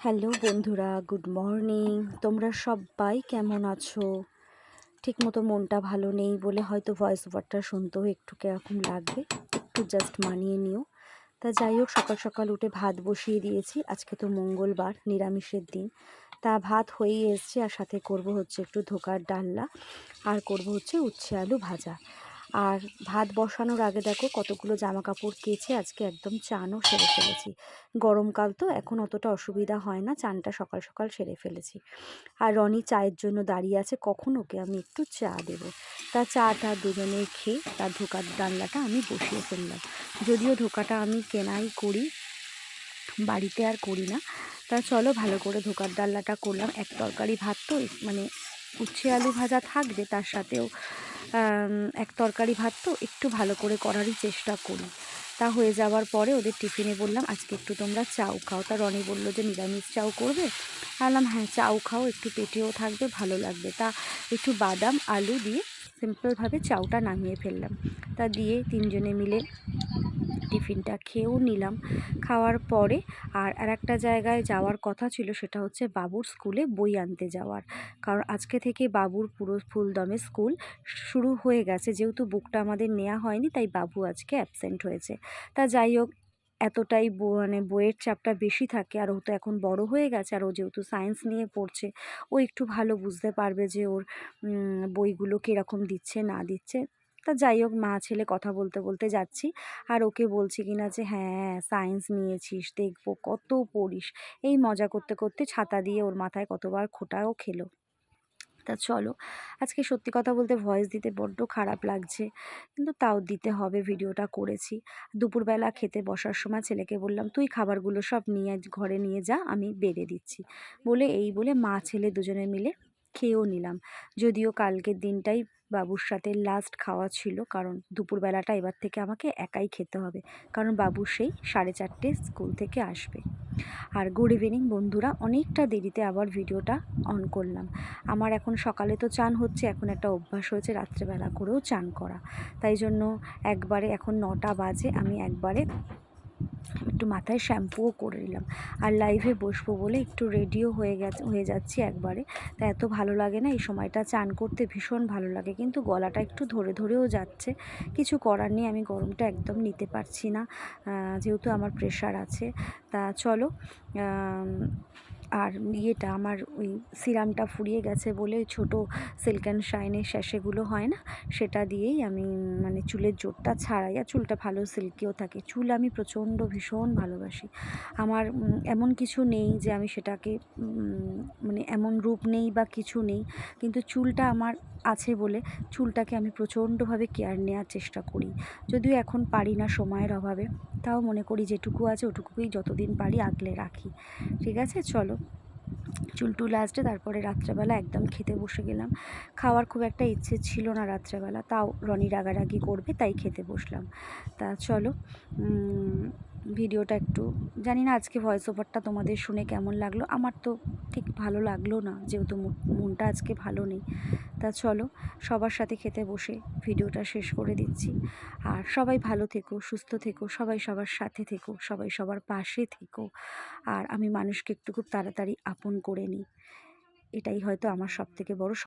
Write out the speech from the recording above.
Hello বন্ধুরা, good morning. তোমরা সবাই কেমন আছো? ঠিকমতো মনটা ভালো নেই বলে হয়তো ভয়েস ওভারটা শুনতেও একটু কীরকম লাগবে, একটু জাস্ট মানিয়ে নিও। তা যাই হোক, সকাল সকাল উঠে ভাত বসিয়ে দিয়েছি। আজকে তো মঙ্গলবার, নিরামিষের দিন। তা ভাত হয়েই এসছে আর সাথে করব হচ্ছে একটু ধোকার ডাল্লা আর করব হচ্ছে উচ্ছে আলু ভাজা। আর ভাত বসানোর আগে দেখো কতগুলো জামা কাপড় কেচে আজকে একদম চানও সেরে ফেলেছি। গরমকাল তো এখন অতটা অসুবিধা হয় না, চানটা সকাল সকাল সেরে ফেলেছি। আর রনি চায়ের জন্য দাঁড়িয়ে আছে, কখন ওকে আমি একটু চা দেবো? তা চাটা দুজনে খেয়ে তার ধোকার ডাল্লাটা আমি বসিয়ে ফেললাম। যদিও ধোকাটা আমি কেনাই করি, বাড়িতে আর করি না। তা চলো ভালো করে ধোকার ডাল্লাটা করলাম। এক তরকারি ভাত তো মানে উচ্ছে আলু ভাজা থাকবে, তার সাথেও এক তরকারি ভাত তো একটু ভালো করে করারই চেষ্টা করি। তা হয়ে যাওয়ার পরে ওদের টিফিনে বললাম, আজকে একটু তোমরা চাউ খাও। তা রনি বলল যে, নিরামিষ চাউ করবে? বললাম হ্যাঁ চাউ খাও, একটু পেটেও থাকবে, ভালো লাগবে। তা একটু বাদাম, আলু দিয়ে সিম্পলভাবে চাউটা নামিয়ে ফেললাম। তা দিয়ে তিনজনে মিলে টিফিনটা খেয়েও নিলাম। খাওয়ার পরে আর আর একটা জায়গায় যাওয়ার কথা ছিল সেটা হচ্ছে বাবুর স্কুলে বই আনতে যাওয়ার। কারণ আজকে থেকে বাবুর পুরো ফুলদমে স্কুল শুরু হয়ে গেছে। যেহেতু বুকটা আমাদের নেওয়া হয়নি, তাই বাবু আজকে অ্যাবসেন্ট হয়েছে। তা যাই হোক, এতটাই মানে বইয়ের চাপটা বেশি থাকে আর ও তো এখন বড় হয়ে গেছে আর ও যেহেতু সায়েন্স নিয়ে পড়ছে, ও একটু ভালো বুঝতে পারবে যে ওর বইগুলো কীরকম দিচ্ছে, না দিচ্ছে। তা যাই হোক, মা ছেলে কথা বলতে বলতে যাচ্ছি। আর ওকে বলছি কিনা যে হ্যাঁ সায়েন্স নিয়েছিস, দেখব কত পড়িস। এই মজা করতে করতে ছাতা দিয়ে ওর মাথায় কতবার খোটাও খেলো। তা চলো, আজকে সত্যি কথা বলতে ভয়েস দিতে বড্ড খারাপ লাগছে, কিন্তু তাও দিতে হবে, ভিডিওটা করেছি। দুপুরবেলা খেতে বসার সময় ছেলেকে বললাম, তুই খাবারগুলো সব নিয়ে ঘরে নিয়ে যা, আমি বেড়ে দিচ্ছি। বলে এই বলে মা ছেলে দুজনে মিলে খেয়েও নিলাম। যদিও কালকের দিনটাই বাবুর সাথে লাস্ট খাওয়া ছিল। কারণ দুপুরবেলাটা এবার থেকে আমাকে একাই খেতে হবে। কারণ বাবু সেই সাড়ে চারটে স্কুল থেকে আসবে। আর গুড ইভিনিং বন্ধুরা, অনেকটা দেরিতে আবার ভিডিওটা অন করলাম। আমার এখন সকালে তো চান হচ্ছে, এখন একটা অভ্যাস হয়েছে রাত্রেবেলা করেও চান করা। তাই জন্য একবারে এখন নটা বাজে, আমি একবারে একটু মাথায় শ্যাম্পুও করে নিলাম। আর লাইভে বসবো বলে একটু রেডিও হয়ে গেছে, হয়ে যাচ্ছি একবারে। তা এত ভালো লাগে না, এই সময়টা চান করতে ভীষণ ভালো লাগে। কিন্তু গলাটা একটু ধরে ধরেও যাচ্ছে। কিছু করার নেই, আমি গরমটা একদম নিতে পারছি না। যেহেতু আমার প্রেশার আছে। তা চলো আর ইয়েটা আমার ওই সিরামটা ফুরিয়ে গেছে বলে ছোটো সিল্ক অ্যান্ড শাইনের শ্যাশেগুলো হয় না, সেটা দিয়েই আমি মানে চুলের জোরটা ছাড়াই, আর চুলটা ভালো সিল্কিও থাকে। চুল আমি প্রচণ্ড ভীষণ ভালোবাসি। আমার এমন কিছু নেই যে আমি সেটাকে মানে এমন রূপ নেই বা কিছু নেই, কিন্তু চুলটা আমার আছে বলে চুলটাকে আমি প্রচণ্ডভাবে কেয়ার নেওয়ার চেষ্টা করি। যদিও এখন পারি না সময়ের অভাবে, তাও মনে করি যেটুকু আছে ওটুকুই যতদিন পারি আগলে রাখি। ঠিক আছে? চলো। চুল টুল আসছে, তারপরে রাত্রেবেলা একদম খেতে বসে গেলাম। খাওয়ার খুব একটা ইচ্ছে ছিল না রাত্রেবেলা, তাও রনি রাগারাগি করবে, তাই খেতে বসলাম। তা চলো ভিডিওটা একটু, জানি না আজকে ভয়েস ওভারটা তোমাদের শুনে কেমন লাগল। আমার তো ঠিক ভালো লাগল না, যেহেতু মনটা আজকে ভালো নেই। তা চলো, সবার সাথে খেতে বসে ভিডিওটা শেষ করে দিচ্ছি। আর সবাই ভালো থেকো, সুস্থ থেকো, সবাই সবার সাথে থেকো, সবাই সবার পাশে থেকো। আর আমি মানুষকে একটু খুব তাড়াতাড়ি আপন করে নিই। এটাই হয়তো আমার সব থেকে বড়